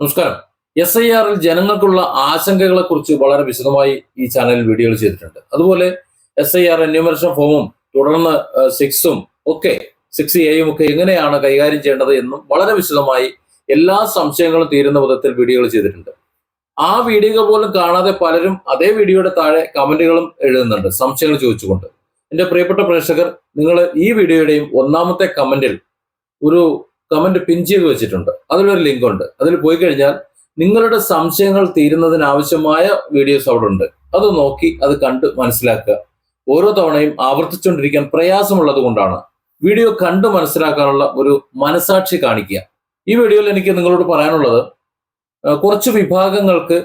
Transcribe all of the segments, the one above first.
നമസ്കാരം. S I ആറിൽ ജനങ്ങൾക്കുള്ള ആശങ്കകളെ കുറിച്ച് വളരെ വിശദമായി ഈ ചാനലിൽ വീഡിയോകൾ ചെയ്തിട്ടുണ്ട്. അതുപോലെ എസ് ഐ ആർ എന്യൂമറേഷൻ ഫോമും തുടർന്ന് സിക്സും ഒക്കെ സിക്സ് എയും ഒക്കെ എങ്ങനെയാണ് കൈകാര്യം ചെയ്യേണ്ടത് എന്നും വളരെ വിശദമായി എല്ലാ സംശയങ്ങളും തീരുന്ന വിധത്തിൽ വീഡിയോകൾ ചെയ്തിട്ടുണ്ട്. ആ വീഡിയോകൾ പോലും കാണാതെ പലരും അതേ വീഡിയോയുടെ താഴെ കമന്റുകളും എഴുതുന്നുണ്ട് സംശയങ്ങൾ ചോദിച്ചുകൊണ്ട്. എന്റെ പ്രിയപ്പെട്ട പ്രേക്ഷകർ നിങ്ങൾ ഈ വീഡിയോയുടെയും ഒന്നാമത്തെ കമന്റിൽ ഒരു കമന്റ് പിൻ ചെയ്ത് വെച്ചിട്ടുണ്ട്. അതിലൊരു ലിങ്ക് ഉണ്ട്. അതിൽ പോയി കഴിഞ്ഞാൽ നിങ്ങളുടെ സംശയങ്ങൾ തീരുന്നതിനാവശ്യമായ വീഡിയോസ് അവിടെ ഉണ്ട്. അത് നോക്കി അത് കണ്ട് മനസ്സിലാക്കുക. ഓരോ തവണയും ആവർത്തിച്ചുകൊണ്ടിരിക്കാൻ പ്രയാസമുള്ളത് കൊണ്ടാണ്. വീഡിയോ കണ്ട് മനസ്സിലാക്കാനുള്ള ഒരു മനസാക്ഷി കാണിക്കുക. ഈ വീഡിയോയിൽ എനിക്ക് നിങ്ങളോട് പറയാനുള്ളത് കുറച്ച് വിഭാഗങ്ങൾക്ക്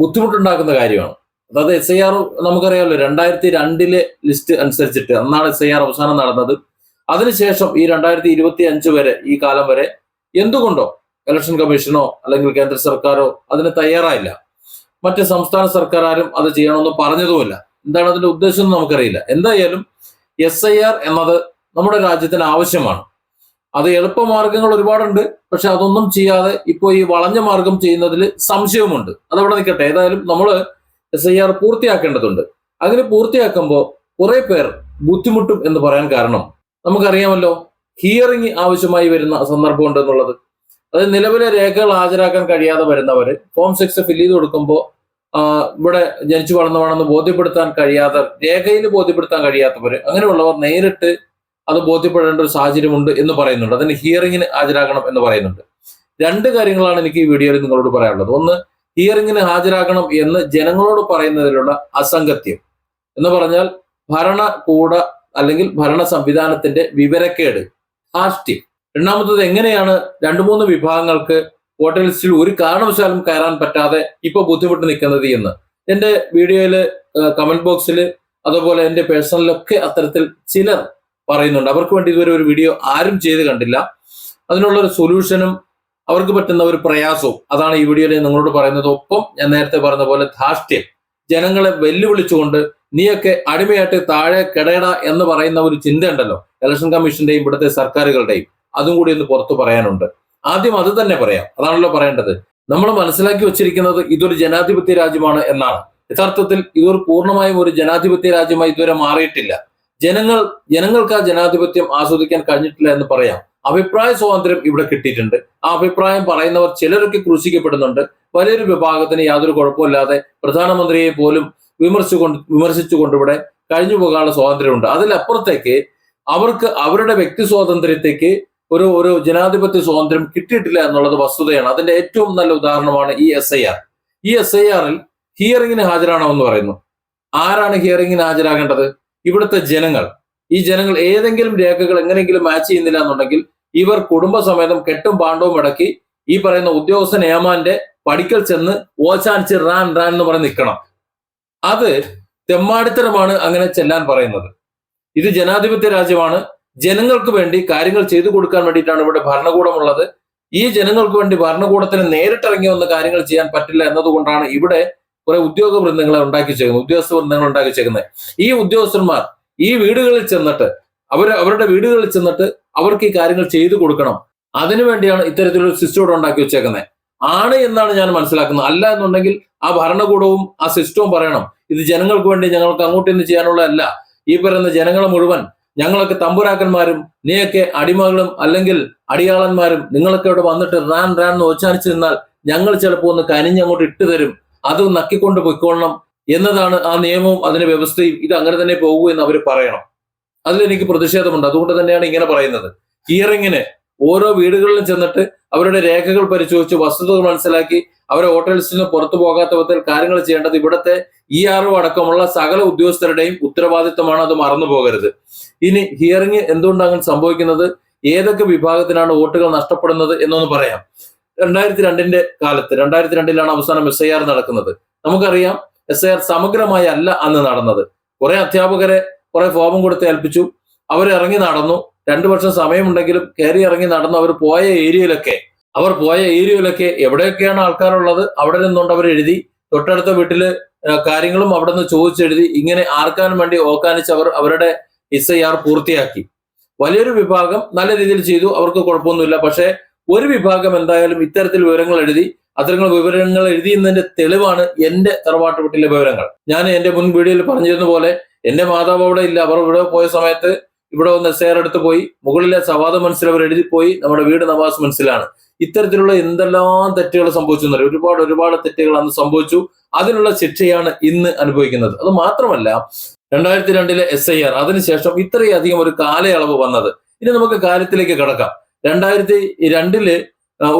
ബുദ്ധിമുട്ടുണ്ടാക്കുന്ന കാര്യമാണ്. അതായത് എസ് ഐ ആർ നമുക്കറിയാമല്ലോ രണ്ടായിരത്തി രണ്ടിലെ ലിസ്റ്റ് അനുസരിച്ചിട്ട് അന്നാണ് എസ് ഐ ആർ അവസാനം നടന്നത്. അതിനുശേഷം ഈ രണ്ടായിരത്തി ഇരുപത്തി അഞ്ച് വരെ ഈ കാലം വരെ എന്തുകൊണ്ടോ ഇലക്ഷൻ കമ്മീഷനോ അല്ലെങ്കിൽ കേന്ദ്ര സർക്കാരോ അതിന് തയ്യാറായില്ല. മറ്റ് സംസ്ഥാന സർക്കാരും അത് ചെയ്യണമെന്ന് പറഞ്ഞതുമില്ല. എന്താണ് അതിന്റെ ഉദ്ദേശം എന്ന് നമുക്കറിയില്ല. എന്തായാലും എസ് ഐ ആർ എന്നത് നമ്മുടെ രാജ്യത്തിന് ആവശ്യമാണ്. അത് എളുപ്പമാർഗങ്ങൾ ഒരുപാടുണ്ട് പക്ഷെ അതൊന്നും ചെയ്യാതെ ഇപ്പോൾ ഈ വളഞ്ഞ മാർഗം ചെയ്യുന്നതിൽ സംശയവുമുണ്ട്. അതവിടെ നിൽക്കട്ടെ. ഏതായാലും നമ്മൾ എസ് ഐ ആർ പൂർത്തിയാക്കേണ്ടതുണ്ട്. അതിന് പൂർത്തിയാക്കുമ്പോൾ കുറെ പേർ ബുദ്ധിമുട്ടും എന്ന് പറയാൻ കാരണം നമുക്കറിയാമല്ലോ ഹിയറിംഗ് ആവശ്യമായി വരുന്ന സന്ദർഭമുണ്ട് എന്നുള്ളത് അതായത് നിലവിലെ രേഖകൾ ഹാജരാക്കാൻ കഴിയാതെ വരുന്നവർ ഫോം സിക്സ് ഫില്ല് ചെയ്ത് കൊടുക്കുമ്പോൾ ഇവിടെ ജനിച്ചു വളർന്നവാണെന്ന് ബോധ്യപ്പെടുത്താൻ കഴിയാത്ത രേഖയിൽ ബോധ്യപ്പെടുത്താൻ കഴിയാത്തവർ അങ്ങനെയുള്ളവർ നേരിട്ട് അത് ബോധ്യപ്പെടേണ്ട ഒരു സാഹചര്യമുണ്ട് എന്ന് പറയുന്നുണ്ട്. അതിന് ഹിയറിംഗിന് ഹാജരാകണം എന്ന് പറയുന്നുണ്ട്. രണ്ട് കാര്യങ്ങളാണ് എനിക്ക് ഈ വീഡിയോയിൽ നിങ്ങളോട് പറയാനുള്ളത്. ഒന്ന് ഹിയറിംഗിന് ഹാജരാകണം എന്ന് ജനങ്ങളോട് പറയുന്നതിലുള്ള അസംഗത്യം. എന്ന് പറഞ്ഞാൽ ഭരണകൂട അല്ലെങ്കിൽ ഭരണ സംവിധാനത്തിന്റെ വിവരക്കേട്. ധാർഷ്ട്യം രണ്ടാമത്തത് എങ്ങനെയാണ് രണ്ടു മൂന്ന് വിഭാഗങ്ങൾക്ക് വോട്ടർ ലിസ്റ്റിൽ ഒരു കാരണവശാലും കയറാൻ പറ്റാതെ ഇപ്പൊ ബുദ്ധിമുട്ട് നിൽക്കുന്നത് എന്ന്. എന്റെ വീഡിയോയിൽ കമന്റ് ബോക്സിൽ അതുപോലെ എന്റെ പേഴ്സണലൊക്കെ അത്തരത്തിൽ ചിലർ പറയുന്നുണ്ട്. അവർക്ക് വേണ്ടി ഇതുവരെ ഒരു വീഡിയോ ആരും ചെയ്ത് കണ്ടില്ല. അതിനുള്ള ഒരു സൊല്യൂഷനും അവർക്ക് പറ്റുന്ന ഒരു പ്രയാസവും അതാണ് ഈ വീഡിയോയിൽ നിങ്ങളോട് പറയുന്നത്. ഒപ്പം ഞാൻ നേരത്തെ പറഞ്ഞ പോലെ ധാർഷ്ട്യം ജനങ്ങളെ വെല്ലുവിളിച്ചുകൊണ്ട് നീയൊക്കെ അടിമയായിട്ട് താഴെ കിടയട എന്ന് പറയുന്ന ഒരു ചിന്ത ഉണ്ടല്ലോ ഇലക്ഷൻ കമ്മീഷന്റെയും ഇവിടുത്തെ സർക്കാരുകളുടെയും. അതും കൂടി ഒന്ന് പുറത്തു പറയാനുണ്ട്. ആദ്യം അത് തന്നെ പറയാം. അതാണല്ലോ പറയേണ്ടത്. നമ്മൾ മനസ്സിലാക്കി വെച്ചിരിക്കുന്നത് ഇതൊരു ജനാധിപത്യ രാജ്യമാണ് എന്നാണ്. യഥാർത്ഥത്തിൽ ഇതൊരു പൂർണമായും ഒരു ജനാധിപത്യ രാജ്യമായി ഇതുവരെ മാറിയിട്ടില്ല. ജനങ്ങൾ ജനങ്ങൾക്ക് ആ ജനാധിപത്യം ആസ്വദിക്കാൻ കഴിഞ്ഞിട്ടില്ല എന്ന് പറയാം. അഭിപ്രായ സ്വാതന്ത്ര്യം ഇവിടെ കിട്ടിയിട്ടുണ്ട്. ആ അഭിപ്രായം പറയുന്നവർ ചിലരൊക്കെ ക്രൂശിക്കപ്പെടുന്നുണ്ട്. വലിയൊരു വിഭാഗത്തിന് യാതൊരു കുഴപ്പമില്ലാതെ പ്രധാനമന്ത്രിയെ പോലും വിമർശിച്ചുകൊണ്ട് വിമർശിച്ചുകൊണ്ട് ഇവിടെ കഴിഞ്ഞു പോകാനുള്ള സ്വാതന്ത്ര്യമുണ്ട്. അതിലപ്പുറത്തേക്ക് അവർക്ക് അവരുടെ വ്യക്തി സ്വാതന്ത്ര്യത്തേക്ക് ഒരു ഒരു ജനാധിപത്യ സ്വാതന്ത്ര്യം കിട്ടിയിട്ടില്ല എന്നുള്ളത് വസ്തുതയാണ്. അതിന്റെ ഏറ്റവും നല്ല ഉദാഹരണമാണ് ഈ എസ് ഐ ആർ ഈ എസ് ഐ ആറിൽ ഹിയറിംഗിന് ഹാജരാണമെന്ന് പറയുന്നു. ആരാണ് ഹിയറിംഗിന് ഹാജരാകേണ്ടത്? ഇവിടുത്തെ ജനങ്ങൾ. ഈ ജനങ്ങൾ ഏതെങ്കിലും രേഖകൾ എങ്ങനെയെങ്കിലും മാച്ച് ചെയ്യുന്നില്ല എന്നുണ്ടെങ്കിൽ ഇവർ കുടുംബസമേതം കെട്ടും പാണ്ഡവും അടക്കി ഈ പറയുന്ന ഉദ്യോഗസ്ഥൻ ഏമാന്റെ പടിക്കൽ ചെന്ന് ഓച്ചാനിച്ച് റാൻ റാൻ എന്ന് പറഞ്ഞ് നിൽക്കണം. അത് തെമ്മാടിത്തരമാണ് അങ്ങനെ ചെല്ലാൻ പറയുന്നത്. ഇത് ജനാധിപത്യ രാജ്യമാണ്. ജനങ്ങൾക്ക് വേണ്ടി കാര്യങ്ങൾ ചെയ്തു കൊടുക്കാൻ വേണ്ടിയിട്ടാണ് ഇവിടെ ഭരണകൂടമുള്ളത്. ഈ ജനങ്ങൾക്ക് വേണ്ടി ഭരണകൂടത്തിന് നേരിട്ടിറങ്ങി വന്ന് കാര്യങ്ങൾ ചെയ്യാൻ പറ്റില്ല എന്നതുകൊണ്ടാണ് ഇവിടെ കുറെ ഉദ്യോഗ വൃന്ദങ്ങളെ ഉണ്ടാക്കി വെച്ചേക്കുന്നത് ഉദ്യോഗസ്ഥ വൃന്ദങ്ങൾ ഉണ്ടാക്കി വെച്ചേക്കുന്നത് ഈ ഉദ്യോഗസ്ഥന്മാർ ഈ വീടുകളിൽ ചെന്നിട്ട് അവർ അവരുടെ വീടുകളിൽ ചെന്നിട്ട് അവർക്ക് ഈ കാര്യങ്ങൾ ചെയ്തു കൊടുക്കണം. അതിനുവേണ്ടിയാണ് ഇത്തരത്തിലൊരു സിസ്റ്റം ഉണ്ടാക്കി വെച്ചേക്കുന്നത്. ആണ് എന്നാണ് ഞാൻ മനസ്സിലാക്കുന്നത്. അല്ല എന്നുണ്ടെങ്കിൽ ആ ഭരണകൂടവും ആ സിസ്റ്റവും പറയണം. ഇത് ജനങ്ങൾക്ക് വേണ്ടി ഞങ്ങൾക്ക് അങ്ങോട്ട് ഇന്ന് ചെയ്യാനുള്ളതല്ല. ഈ പറയുന്ന ജനങ്ങളെ മുഴുവൻ ഞങ്ങളൊക്കെ തമ്പുരാക്കന്മാരും നീയൊക്കെ അടിമകളും അല്ലെങ്കിൽ അടിയാളന്മാരും നിങ്ങളൊക്കെ ഇവിടെ വന്നിട്ട് റാൻ റാൻ എന്ന് ഓച്ചാനിച്ചു നിന്നാൽ ഞങ്ങൾ ചിലപ്പോൾ ഒന്ന് കനിഞ്ഞ് അങ്ങോട്ട് ഇട്ട് തരും. അത് നക്കിക്കൊണ്ട് പൊയ്ക്കൊള്ളണം എന്നതാണ് ആ നിയമവും അതിന്റെ വ്യവസ്ഥയും. ഇത് അങ്ങനെ തന്നെ പോകൂ എന്ന് അവർ പറയണം. അതിലെനിക്ക് പ്രതിഷേധമുണ്ട്. അതുകൊണ്ട് തന്നെയാണ് ഇങ്ങനെ പറയുന്നത്. ഹിയറിങ്ങിന് ഓരോ വീടുകളിലും ചെന്നിട്ട് അവരുടെ രേഖകൾ പരിശോധിച്ച് വസ്തുതകൾ മനസ്സിലാക്കി അവരെ ഹോട്ടൽസിൽ നിന്ന് പുറത്തു പോകാത്ത വിധത്തിൽ കാര്യങ്ങൾ ചെയ്യേണ്ടത് ഇവിടുത്തെ ഇ ആർ അടക്കമുള്ള സകല ഉദ്യോഗസ്ഥരുടെയും ഉത്തരവാദിത്തമാണ് അത് മറന്നു പോകരുത്. ഇനി ഹിയറിംഗ് എന്തുകൊണ്ടാണ് സംഭവിക്കുന്നത്? ഏതൊക്കെ വിഭാഗത്തിനാണ് വോട്ടുകൾ നഷ്ടപ്പെടുന്നത് എന്നൊന്ന് പറയാം. രണ്ടായിരത്തി രണ്ടിന്റെ കാലത്ത് രണ്ടായിരത്തി രണ്ടിലാണ് അവസാനം എസ് ഐ ആർ നടക്കുന്നത്. നമുക്കറിയാം എസ് ഐ ആർ സമഗ്രമായി അല്ല അന്ന് നടന്നത്. കുറെ അധ്യാപകരെ കുറെ ഫോമും കൊടുത്ത് ഏൽപ്പിച്ചു. അവരിറങ്ങി നടന്നു. രണ്ടു വർഷം സമയമുണ്ടെങ്കിലും കയറി ഇറങ്ങി നടന്ന് അവർ പോയ ഏരിയയിലൊക്കെ അവർ പോയ ഏരിയയിലൊക്കെ എവിടെയൊക്കെയാണ് ആൾക്കാരുള്ളത് അവിടെ നിന്നുകൊണ്ട് അവർ എഴുതി തൊട്ടടുത്ത വീട്ടിൽ കാര്യങ്ങളും അവിടെ നിന്ന് ചോദിച്ചെഴുതി ഇങ്ങനെ ആർക്കാനും വേണ്ടി ഓക്കാനിച്ച് അവർ അവരുടെ എസ് ഐ ആർ പൂർത്തിയാക്കി. വലിയൊരു വിഭാഗം നല്ല രീതിയിൽ ചെയ്തു അവർക്ക് കുഴപ്പമൊന്നുമില്ല. പക്ഷേ ഒരു വിഭാഗം എന്തായാലും ഇത്തരത്തിൽ വിവരങ്ങൾ എഴുതി അത്തരങ്ങൾ വിവരങ്ങൾ എഴുതിയെന്നതിന്റെ തെളിവാണ് എന്റെ തറവാട്ട് വീട്ടിലെ വിവരങ്ങൾ. ഞാൻ എന്റെ മുൻ വീഡിയോയിൽ പറഞ്ഞിരുന്ന പോലെ എന്റെ മാതാവ് അവിടെ ഇല്ല. അവർ ഇവിടെ പോയ സമയത്ത് ഇവിടെ വന്ന് എസ് ആർ പോയി. മുകളിലെ സവാദ മനസ്സിൽ അവർ എഴുതി പോയി. നമ്മുടെ വീട് നവാസ് മനസ്സിലാണ്. ഇത്തരത്തിലുള്ള എന്തെല്ലാം തെറ്റുകൾ സംഭവിച്ചു എന്നറിയാം ഒരുപാട് ഒരുപാട് തെറ്റുകൾ അന്ന് സംഭവിച്ചു. അതിനുള്ള ശിക്ഷയാണ് ഇന്ന് അനുഭവിക്കുന്നത്. അത് മാത്രമല്ല രണ്ടായിരത്തി രണ്ടിലെ എസ് ഐ ആർ അതിനുശേഷം ഇത്രയധികം ഒരു കാലയളവ് വന്നത്. ഇനി നമുക്ക് കാര്യത്തിലേക്ക് കിടക്കാം. രണ്ടായിരത്തി രണ്ടിൽ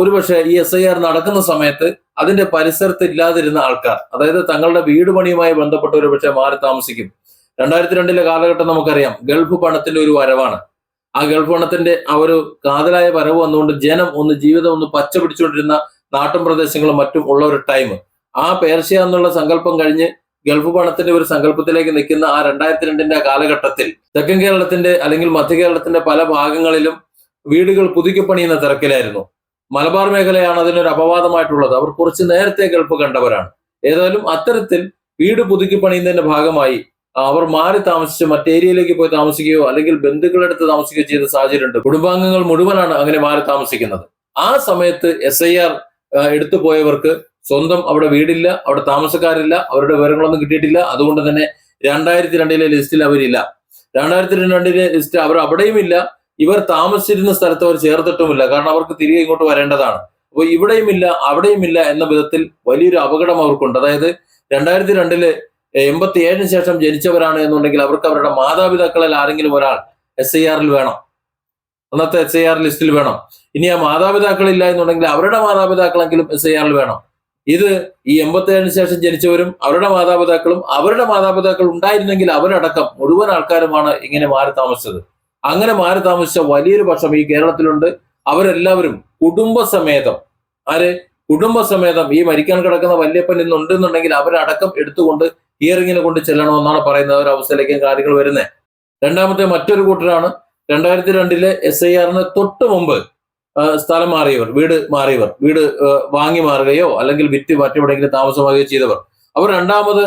ഒരുപക്ഷെ ഈ എസ് ഐ ആർ നടക്കുന്ന സമയത്ത് അതിന്റെ പരിസരത്ത് ഇല്ലാതിരുന്ന ആൾക്കാർ അതായത് തങ്ങളുടെ വീട് പണിയുമായി ബന്ധപ്പെട്ട് ഒരുപക്ഷെ മാറി താമസിക്കും. രണ്ടായിരത്തി രണ്ടിലെ കാലഘട്ടം നമുക്കറിയാം. ഗൾഫ് പണത്തിന്റെ ഒരു വരവാണ്. ആ ഗൾഫ് പണത്തിന്റെ ആ ഒരു കാതലായ വരവ് വന്നുകൊണ്ട് ജനം ഒന്ന് ജീവിതം ഒന്ന് പച്ച പിടിച്ചുകൊണ്ടിരുന്ന നാട്ടും പ്രദേശങ്ങളും മറ്റും ഉള്ള ഒരു ടൈം ആ പേർഷ്യ എന്നുള്ള സങ്കല്പം കഴിഞ്ഞ് ഗൾഫ് പണത്തിന്റെ ഒരു സങ്കല്പത്തിലേക്ക് നിൽക്കുന്ന ആ രണ്ടായിരത്തി രണ്ടിന്റെ കാലഘട്ടത്തിൽ തെക്കൻ കേരളത്തിന്റെ അല്ലെങ്കിൽ മധ്യ കേരളത്തിന്റെ പല ഭാഗങ്ങളിലും വീടുകൾ പുതുക്കിപ്പണിയുന്ന തിരക്കിലായിരുന്നു. മലബാർ മേഖലയാണ് അതിനൊരു അപവാദമായിട്ടുള്ളത്. അവർ കുറച്ച് നേരത്തെ ഗൾഫ് കണ്ടവരാണ്. ഏതായാലും അത്തരത്തിൽ വീട് പുതുക്കി പണിയുന്നതിന്റെ ഭാഗമായി അവർ മാറി താമസിച്ച് മറ്റേരിയയിലേക്ക് പോയി താമസിക്കുകയോ അല്ലെങ്കിൽ ബന്ധുക്കളെടുത്ത് താമസിക്കുകയോ ചെയ്ത സാഹചര്യമുണ്ട്. കുടുംബാംഗങ്ങൾ മുഴുവനാണ് അങ്ങനെ മാറി താമസിക്കുന്നത്. ആ സമയത്ത് എസ് ഐ ആർ എടുത്തു പോയവർക്ക് സ്വന്തം അവിടെ വീടില്ല അവിടെ താമസക്കാരില്ല അവരുടെ വിവരങ്ങളൊന്നും കിട്ടിയിട്ടില്ല. അതുകൊണ്ട് തന്നെ രണ്ടായിരത്തി രണ്ടിലെ ലിസ്റ്റിൽ അവരില്ല. രണ്ടായിരത്തി രണ്ടിലെ ലിസ്റ്റ് അവർ അവിടെയും ഇല്ല. ഇവർ താമസിച്ചിരുന്ന സ്ഥലത്ത് അവർ ചേർത്തിട്ടുമില്ല. കാരണം അവർക്ക് തിരികെ ഇങ്ങോട്ട് വരേണ്ടതാണ്. അപ്പോൾ ഇവിടെയും ഇല്ല അവിടെയും ഇല്ല എന്ന വിധത്തിൽ വലിയൊരു അപകടം അവർക്കുണ്ട്. അതായത് രണ്ടായിരത്തി രണ്ടിൽ എൺപത്തി ഏഴിന് ശേഷം ജനിച്ചവരാണ് എന്നുണ്ടെങ്കിൽ അവർക്ക് അവരുടെ മാതാപിതാക്കളിൽ ആരെങ്കിലും ഒരാൾ എസ് ഐ ആറിൽ വേണം. അന്നത്തെ എസ് ഐ ആർ ലിസ്റ്റിൽ വേണം. ഇനി ആ മാതാപിതാക്കളില്ല എന്നുണ്ടെങ്കിൽ അവരുടെ മാതാപിതാക്കളെങ്കിലും എസ് ഐ ആറിൽ വേണം. ഇത് ഈ എൺപത്തി ഏഴിന് ശേഷം ജനിച്ചവരും അവരുടെ മാതാപിതാക്കളും അവരുടെ മാതാപിതാക്കൾ ഉണ്ടായിരുന്നെങ്കിൽ അവരടക്കം മുഴുവൻ ആൾക്കാരുമാണ് ഇങ്ങനെ മാറി താമസിച്ചത്. അങ്ങനെ മാറി താമസിച്ച വലിയൊരു പക്ഷം ഈ കേരളത്തിലുണ്ട്. അവരെല്ലാവരും കുടുംബസമേതം ആര്? കുടുംബസമേതം ഈ മരിക്കാൻ കിടക്കുന്ന വല്യപ്പൻ ഇന്നുണ്ടെന്നുണ്ടെങ്കിൽ അവരടക്കം എടുത്തുകൊണ്ട് ഹിയറിങ്ങിനെ കൊണ്ട് ചെല്ലണമെന്നാണ് പറയുന്നത്. ഒരു അവസ്ഥയിലേക്കും കാര്യങ്ങൾ വരുന്നത് രണ്ടാമത്തെ മറ്റൊരു കൂട്ടരാണ്. രണ്ടായിരത്തി രണ്ടിലെ എസ് ഐ ആറിന് തൊട്ട് മുമ്പ് സ്ഥലം മാറിയവർ വീട് മാറിയവർ വീട് വാങ്ങി മാറുകയോ അല്ലെങ്കിൽ വിറ്റ് മറ്റെവിടെയെങ്കിലും താമസമാകുകയോ ചെയ്തവർ. അവർ രണ്ടാമത്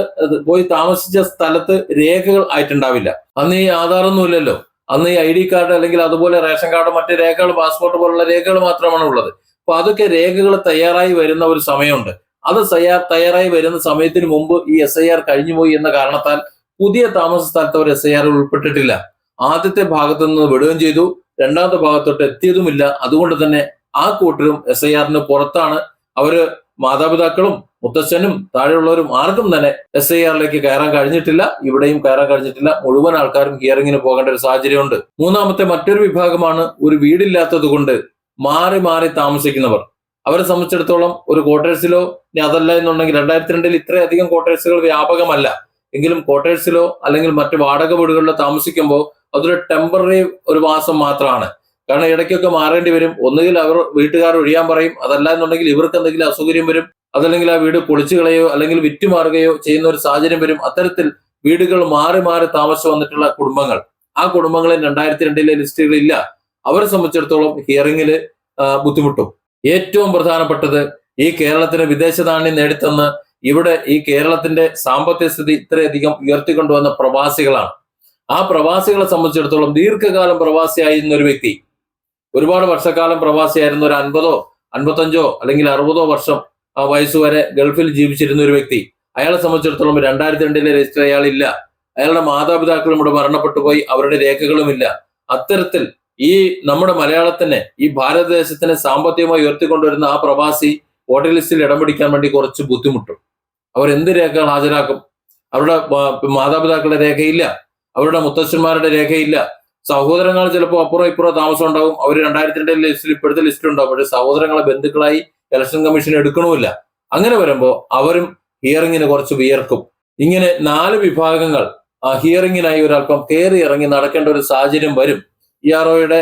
പോയി താമസിച്ച സ്ഥലത്ത് രേഖകൾ ആയിട്ടുണ്ടാവില്ല. അന്ന് ഈ ആധാറൊന്നും ഇല്ലല്ലോ. അന്ന് ഈ ഐ ഡി കാർഡ് അല്ലെങ്കിൽ അതുപോലെ റേഷൻ കാർഡ് മറ്റ് രേഖകൾ പാസ്പോർട്ട് പോലുള്ള രേഖകൾ മാത്രമാണ് ഉള്ളത്. അപ്പൊ അതൊക്കെ രേഖകൾ തയ്യാറായി വരുന്ന ഒരു സമയമുണ്ട്. അത് തയ്യാർ തയ്യാറായി വരുന്ന സമയത്തിന് മുമ്പ് ഈ എസ് ഐ ആർ കഴിഞ്ഞുപോയി എന്ന കാരണത്താൽ പുതിയ താമസ സ്ഥലത്ത് അവർ എസ് ഐ ആറിൽ ഉൾപ്പെട്ടിട്ടില്ല. ആദ്യത്തെ ഭാഗത്തു നിന്ന് വിടുകയും ചെയ്തു. രണ്ടാമത്തെ ഭാഗത്തോട്ട് എത്തിയതുമില്ല. അതുകൊണ്ട് തന്നെ ആ കൂട്ടരും എസ് ഐ ആറിന് പുറത്താണ്. അവർ മാതാപിതാക്കളും മുത്തച്ഛനും താഴെയുള്ളവരും ആർക്കും തന്നെ എസ് ഐ ആറിലേക്ക് കയറാൻ കഴിഞ്ഞിട്ടില്ല. ഇവിടെയും കയറാൻ കഴിഞ്ഞിട്ടില്ല. മുഴുവൻ ആൾക്കാരും ഹിയറിങ്ങിന് പോകേണ്ട ഒരു സാഹചര്യമുണ്ട്. മൂന്നാമത്തെ മറ്റൊരു വിഭാഗമാണ് ഒരു വീടില്ലാത്തത് കൊണ്ട് മാറി മാറി താമസിക്കുന്നവർ. അവരെ സംബന്ധിച്ചിടത്തോളം ഒരു ക്വാർട്ടേഴ്സിലോ ഇനി അതല്ല എന്നുണ്ടെങ്കിൽ രണ്ടായിരത്തി രണ്ടിൽ ഇത്രയധികം ക്വാർട്ടേഴ്സുകൾ വ്യാപകമല്ല. എങ്കിലും ക്വാർട്ടേഴ്സിലോ അല്ലെങ്കിൽ മറ്റ് വാടക വീടുകളിലോ താമസിക്കുമ്പോൾ അതൊരു ടെമ്പററി ഒരു മാസം മാത്രമാണ്. കാരണം ഇടയ്ക്കൊക്കെ മാറേണ്ടി വരും. ഒന്നുകിൽ അവർ വീട്ടുകാർ ഒഴിയാൻ പറയും. അതല്ല എന്നുണ്ടെങ്കിൽ ഇവർക്ക് എന്തെങ്കിലും അസൗകര്യം വരും. അതല്ലെങ്കിൽ ആ വീട് പൊളിച്ചു കളയോ അല്ലെങ്കിൽ വിറ്റുമാറുകയോ ചെയ്യുന്ന ഒരു സാഹചര്യം വരും. അത്തരത്തിൽ വീടുകൾ മാറി മാറി താമസിച്ചു വന്നിട്ടുള്ള കുടുംബങ്ങൾ. ആ കുടുംബങ്ങളിൽ രണ്ടായിരത്തി രണ്ടിലെ ലിസ്റ്റുകളില്ല. അവരെ സംബന്ധിച്ചിടത്തോളം ഹിയറിംഗിൽ ബുദ്ധിമുട്ടും. ഏറ്റവും പ്രധാനപ്പെട്ടത് ഈ കേരളത്തിന് വിദേശ നാണ്യം നേടിത്തന്ന് ഇവിടെ ഈ കേരളത്തിന്റെ സാമ്പത്തിക സ്ഥിതി ഇത്രയധികം ഉയർത്തിക്കൊണ്ടുവന്ന പ്രവാസികളാണ്. ആ പ്രവാസികളെ സംബന്ധിച്ചിടത്തോളം ദീർഘകാലം പ്രവാസിയായിരുന്ന ഒരു വ്യക്തി ഒരുപാട് വർഷക്കാലം പ്രവാസിയായിരുന്ന ഒരു അൻപതോ അൻപത്തഞ്ചോ അല്ലെങ്കിൽ അറുപതോ വർഷം ആ വയസ്സുവരെ ഗൾഫിൽ ജീവിച്ചിരുന്ന ഒരു വ്യക്തി. അയാളെ സംബന്ധിച്ചിടത്തോളം രണ്ടായിരത്തി രണ്ടിലെ രജിസ്റ്റർ അയാളില്ല അയാളുടെ മാതാപിതാക്കളും ഇവിടെ മരണപ്പെട്ടു പോയി അവരുടെ രേഖകളുമില്ല. അത്തരത്തിൽ ഈ നമ്മുടെ മലയാളത്തിനെ ഈ ഭാരതദേശത്തിനെ സാമ്പത്തികമായി ഉയർത്തിക്കൊണ്ടുവരുന്ന ആ പ്രവാസി വോട്ടർ ലിസ്റ്റിൽ ഇടം പിടിക്കാൻ വേണ്ടി കുറച്ച് ബുദ്ധിമുട്ടും. അവർ എന്ത് രേഖകൾ ഹാജരാക്കും? അവരുടെ മാതാപിതാക്കളുടെ രേഖയില്ല. അവരുടെ മുത്തച്ഛന്മാരുടെ രേഖയില്ല. സഹോദരങ്ങൾ ചിലപ്പോൾ അപ്പുറം ഇപ്പുറം താമസം ഉണ്ടാവും. അവർ രണ്ടായിരത്തി രണ്ടിലെ ലിസ്റ്റിൽ ഇപ്പോഴത്തെ ലിസ്റ്റ് ഉണ്ടാവും. പക്ഷേ സഹോദരങ്ങളെ ബന്ധുക്കളായി ഇലക്ഷൻ കമ്മീഷൻ എടുക്കണമില്ല. അങ്ങനെ വരുമ്പോൾ അവരും ഹിയറിങ്ങിന് കുറച്ച് വിയർക്കും. ഇങ്ങനെ നാല് വിഭാഗങ്ങൾ ഹിയറിങ്ങിനായി ഒരല്പം കയറി ഇറങ്ങി നടക്കേണ്ട ഒരു സാഹചര്യം വരും. ഇ ആർ ഒയുടെ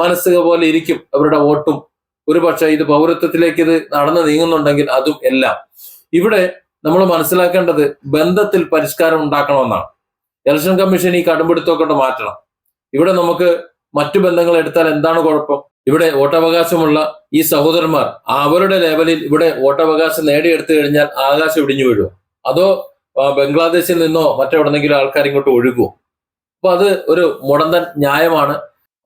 മനസ്സുക പോലെ ഇരിക്കും അവരുടെ വോട്ടും. ഒരുപക്ഷെ ഇത് പൗരത്വത്തിലേക്ക് ഇത് നടന്നു നീങ്ങുന്നുണ്ടെങ്കിൽ അതും എല്ലാം. ഇവിടെ നമ്മൾ മനസ്സിലാക്കേണ്ടത് ബന്ധത്തിൽ പരിഷ്കാരം ഉണ്ടാക്കണമെന്നാണ്. ഇലക്ഷൻ കമ്മീഷൻ ഈ കടുംപിടുത്തമൊക്കെ മാറ്റണം. ഇവിടെ നമുക്ക് മറ്റു ബന്ധങ്ങൾ എടുത്താൽ എന്താണ് കുഴപ്പം? ഇവിടെ വോട്ടവകാശമുള്ള ഈ സഹോദരന്മാർ അവരുടെ ലെവലിൽ ഇവിടെ വോട്ടവകാശം നേടിയെടുത്തു കഴിഞ്ഞാൽ ആകാശം ഇടിഞ്ഞു വീഴുമോ അതോ ബംഗ്ലാദേശിൽ നിന്നോ മറ്റെവിടെന്നെങ്കിലും ആൾക്കാർ ഇങ്ങോട്ട് ഒഴുകുമോ അപ്പൊ അത് ഒരു മുടന്തൻ ന്യായമാണ്.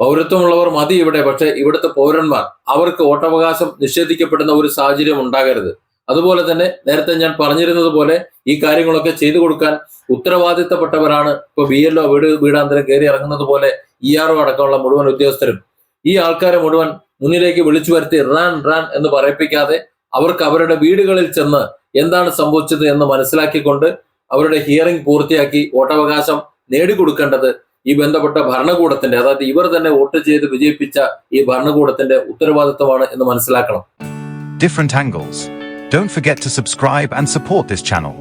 പൗരത്വമുള്ളവർ മതി ഇവിടെ പക്ഷെ ഇവിടുത്തെ പൗരന്മാർ അവർക്ക് വോട്ടവകാശം നിഷേധിക്കപ്പെടുന്ന ഒരു സാഹചര്യം ഉണ്ടാകരുത്. അതുപോലെ തന്നെ നേരത്തെ ഞാൻ പറഞ്ഞിരുന്നത് പോലെ ഈ കാര്യങ്ങളൊക്കെ ചെയ്തു കൊടുക്കാൻ ഉത്തരവാദിത്തപ്പെട്ടവരാണ് ഇപ്പൊ ബി എൽഒ വീട് വീടാന്തരം കയറി ഇറങ്ങുന്നത് പോലെ ഇ ആർ അടക്കമുള്ള മുഴുവൻ ഉദ്യോഗസ്ഥരും. ഈ ആൾക്കാരെ മുഴുവൻ മുന്നിലേക്ക് വിളിച്ചു വരുത്തി റാൻ റാൻ എന്ന് പറയിപ്പിക്കാതെ അവർക്ക് അവരുടെ വീടുകളിൽ ചെന്ന് എന്താണ് സംഭവിച്ചത് എന്ന് മനസ്സിലാക്കിക്കൊണ്ട് അവരുടെ ഹിയറിംഗ് പൂർത്തിയാക്കി വോട്ടവകാശം നേടിക്കൊടുക്കേണ്ടത് ഈ ബന്ധപ്പെട്ട ഭരണകൂടത്തിന്റെ അതായത് ഇവർ തന്നെ വോട്ട് ചെയ്ത് വിജയിപ്പിച്ച ഈ ഭരണകൂടത്തിന്റെ ഉത്തരവാദിത്തമാണ് എന്ന് മനസ്സിലാക്കണം different angles. Don't forget to subscribe and support this channel.